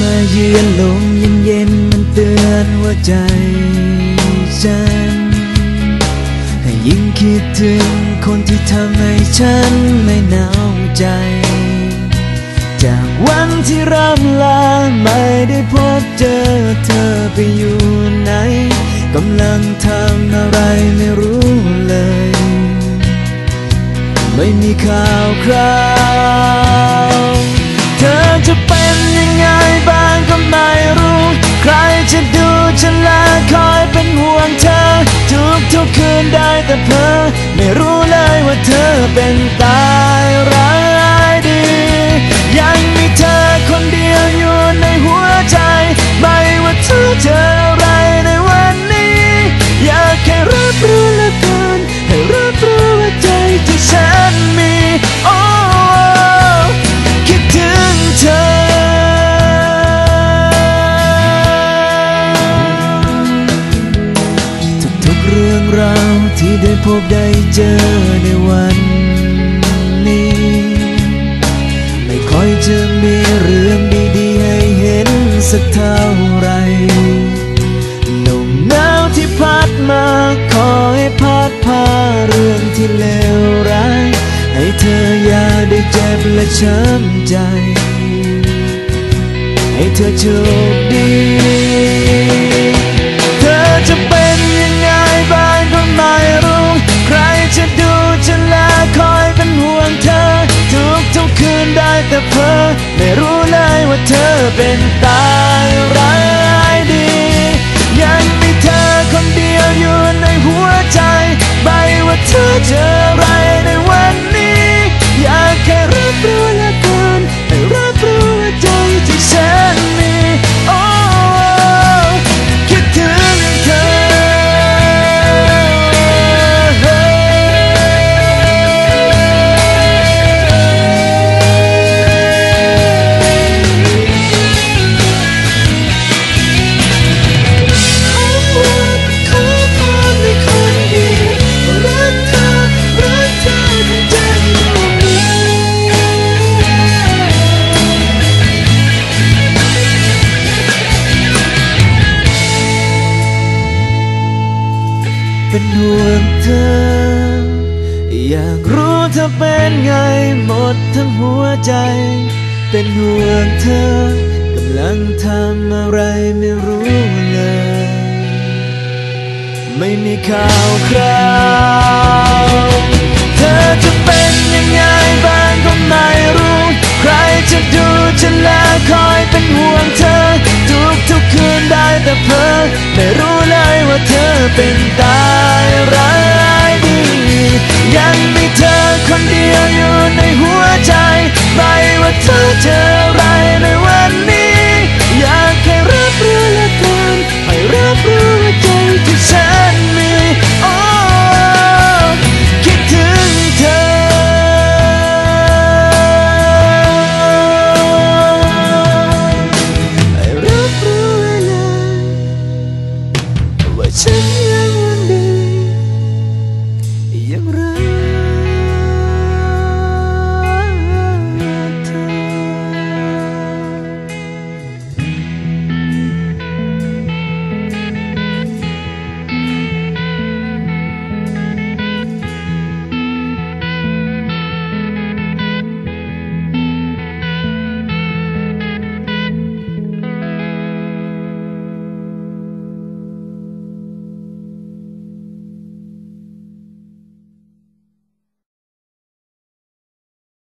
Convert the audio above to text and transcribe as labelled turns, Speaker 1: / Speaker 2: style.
Speaker 1: มาเยือนลมเย็นเย็นมันเตือนว่าใจฉัน ให้ยิ่งคิดถึงคนที่ทำให้ฉันไม่หนาวใจ จากวันที่ร่ำลาไม่ได้พบเจอเธอไปอยู่ไหนกำลังทำอะไรไม่รู้เลย ไม่มีข่าวคราว ไม่รู้เลยว่าเธอเป็นตา ที่ได้พบได้เจอในวันนี้ ไม่ค่อยจะมีเรื่องดีๆให้เห็นสักเท่าไหรลมหนาวที่พัดมาขอให้พัดพาเรื่องที่เลวร้าย ให้เธออย่าได้เจ็บและช้ำใจ ให้เธอโชคดี เเป็นห่วงเธอ อยากรู้เธอเป็นไงหมดทั้งหัวใจ เป็นห่วงเธอกำลังทำอะไรไม่รู้เลย ไม่มีข่าวคราวเธอจะเป็นยังไงบ้างก็ไม่รู้ ใครจะดูฉันและคอยเป็นห่วงเธอ ทุกทุกคืนได้แต่เพ้อไม่รู้เลยว่าเธอเป็นตา